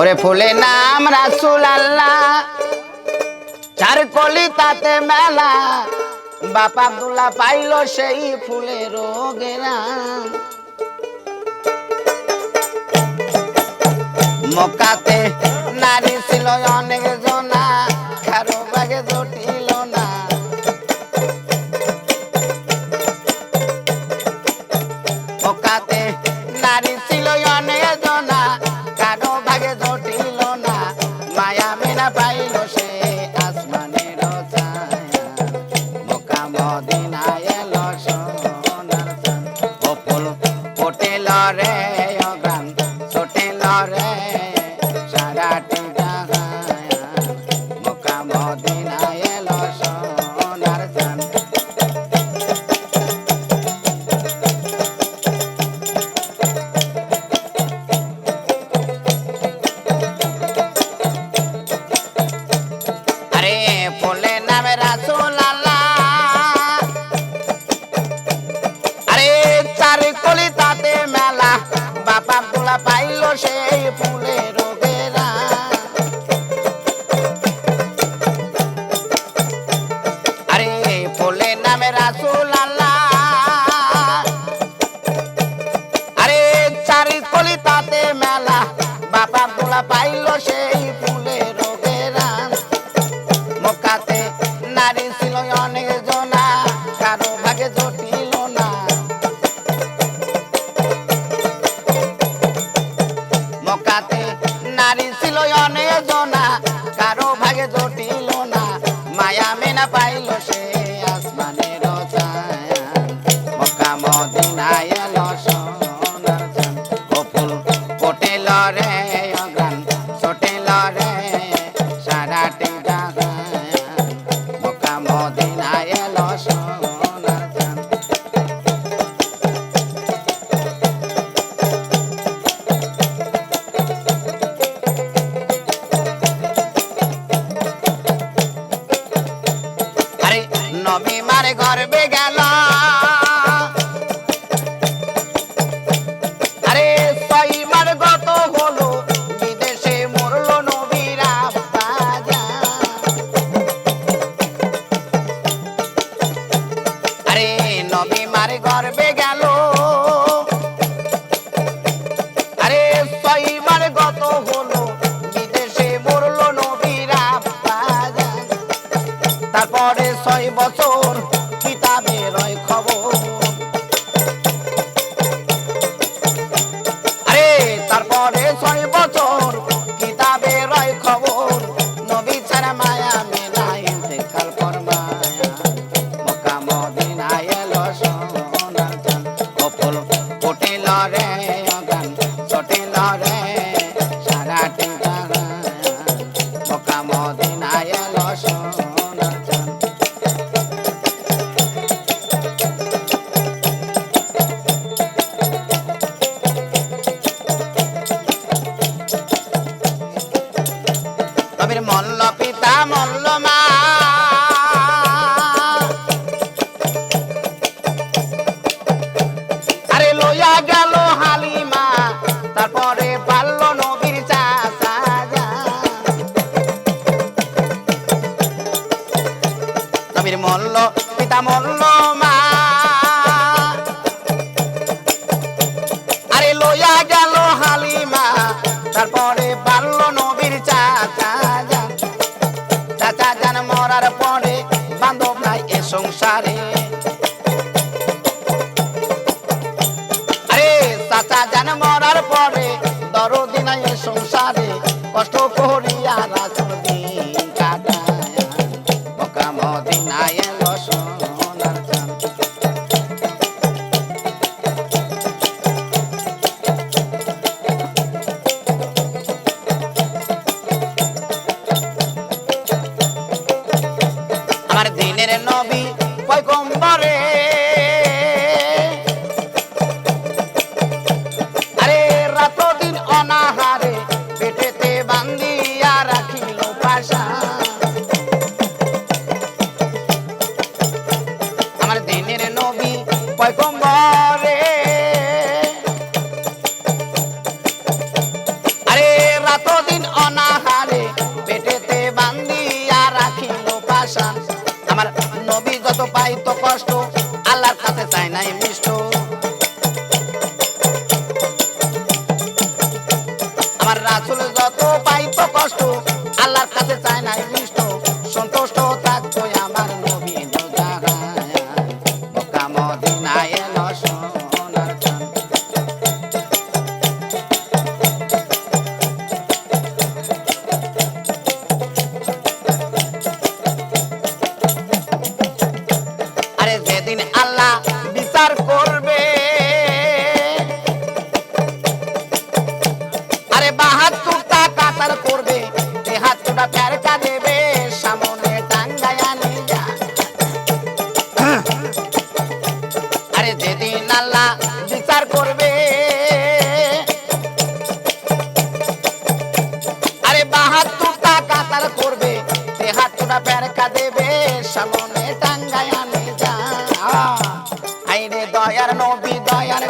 ওরে ফুলে নাম রাসুল আল্লাহ চার কলি তাতে মেলা। বাপ আব্দুল্লাহ পাইল সেই ফুলের রোগেরা মকাতে নারী ছিল অনেক জনা, কারও বাগে জটিল না। মকাতে নারী ছিল সেই ফুলের ফুলে নামে রাসুল আল্লাহ আরে চার কলি তাতে মেলা বাবা তোলা পাইল সেই ফুলের মক্কাতে নারী ছিল অনেক জনা কারও ভাগে জটিল না। মায়া মেনা পাইল নবী মারে গর্বে গেল। আরে সইমার গত হলো, বিদেশে মরলো নবীরা তারপরে ছয় বছর কিতাবে রয় কবির মল্ল পিতা মল্ল মা। আরে লইয়া গেল হালিমা তারপরে সংসারে আরে চাচা যান মরার পরে দরদি নাই সংসারে কষ্ট করিয়া আমার দিনের নবী পয়গম্বরে আরে রাত যত পাই তো কষ্ট, আল্লাহর কাছে চাই নাই মিষ্ট। আমার রাসুল যত পাই তো কষ্ট কাতার করবে তেহাত্তরটা প্যারকা দেবে, সামনে টাঙ্গায়া নিয়ে যা আরে যেদিন আল্লাহ বিচার করবে, আরে বাহাত্তরটা কাতার করবে তেহাত্তরটা প্যারকা দেবে, সামনে টাঙ্গায়া নিয়ে যা আইরে দয়ার নবী, দয়ার